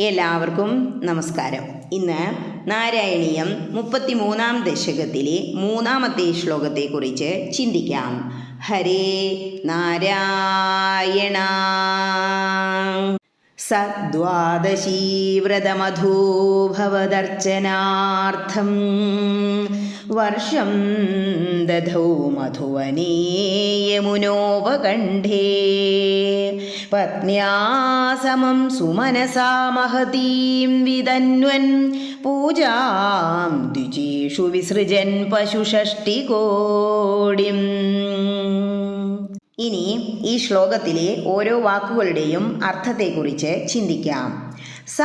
എല്ലാവർക്കും നമസ്കാരം. ഇന്ന് നാരായണീയം മുപ്പത്തി മൂന്നാം ദശകത്തിലെ മൂന്നാമത്തെ ശ്ലോകത്തെക്കുറിച്ച് ചിന്തിക്കാം. ഹരേ നാരായണ. സദ്വാദശീവ്രതമധൂഭവദർച്ചനാർത്ഥം വർഷം ദധൗ മധുവനേ യമുനോപകണ്ഠേ സുമനസാ മഹതീം വിതന്വൻ പൂജാം ദ്വിജേഷു വിസൃജൻ പശുഷഷ്ടികോടിം. ഇനി ഈ ശ്ലോകത്തിലെ ഓരോ വാക്കുകളുടെയും അർത്ഥത്തെക്കുറിച്ച് ചിന്തിക്കാം. സ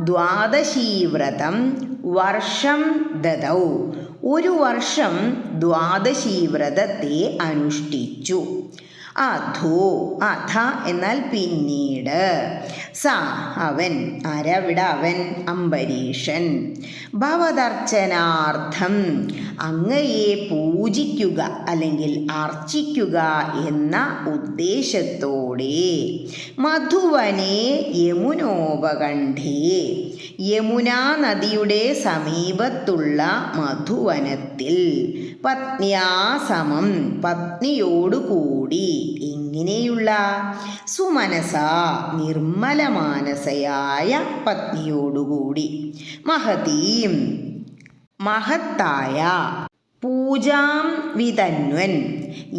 ദ്വാദശീവ്രതം വർഷം ദദൗ. ഒരു വർഷം ദ്വാദശീവ്രതത്തെ അനുഷ്ഠിച്ചു. അധോ അധ എന്നാൽ പിന്നീട്. സ അവൻ. ആരവിട അവൻ? അംബരീഷൻ. ഭവദർച്ചനാർത്ഥം അങ്ങയെ പൂജിക്കുക അല്ലെങ്കിൽ അർച്ചിക്കുക എന്ന ഉദ്ദേശത്തോടെ. മധുവനെ യമുനോപകണ്ഠേ. യമുനാ നദിയുടെ സമീപത്തുള്ള മധുവനത്തിൽ. പത്നിയാസമം പത്നിയോടുകൂടി. ഇങ്ങനെയുള്ള സുമനസ നിർമ്മലമാനസയായ പത്നിയോടുകൂടി. മഹതീം മഹത്തായ പൂജാം വിതന്വൻ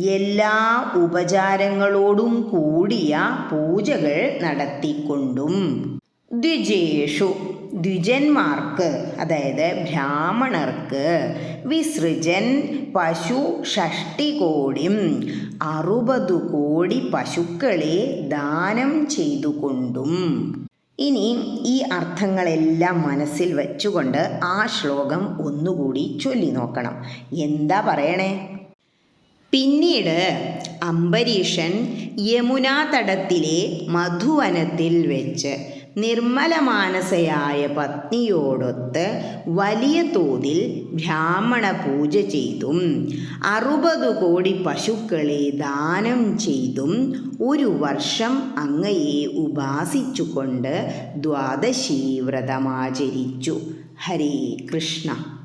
എല്ലാ ഉപചാരങ്ങളോടും കൂടിയ പൂജകൾ നടത്തിക്കൊണ്ടും. ദ്വിജേഷു ദ്വിജന്മാർക്ക് അതായത് ബ്രാഹ്മണർക്ക് വിസൃജൻ പശു ഷഷ്ടി കോടിയും അറുപതു കോടി പശുക്കളെ ദാനം ചെയ്തുകൊണ്ടും. ഇനി ഈ അർത്ഥങ്ങളെല്ലാം മനസ്സിൽ വെച്ചുകൊണ്ട് ആ ശ്ലോകം ഒന്നുകൂടി ചൊല്ലി നോക്കണം. എന്താ പറയണേ? പിന്നീട് അംബരീഷൻ യമുനാ തടത്തിലെ മധുവനത്തിൽ വെച്ച് നിർമ്മലമാനസയായ പത്നിയോടൊത്ത് വലിയ തോതിൽ ബ്രാഹ്മണ പൂജ ചെയ്തും അറുപത് കോടി പശുക്കളെ ദാനം ചെയ്തും ഒരു വർഷം അങ്ങയെ ഉപാസിച്ചുകൊണ്ട് ദ്വാദശീ വ്രതമാചരിച്ചു ഹരേ കൃഷ്ണ.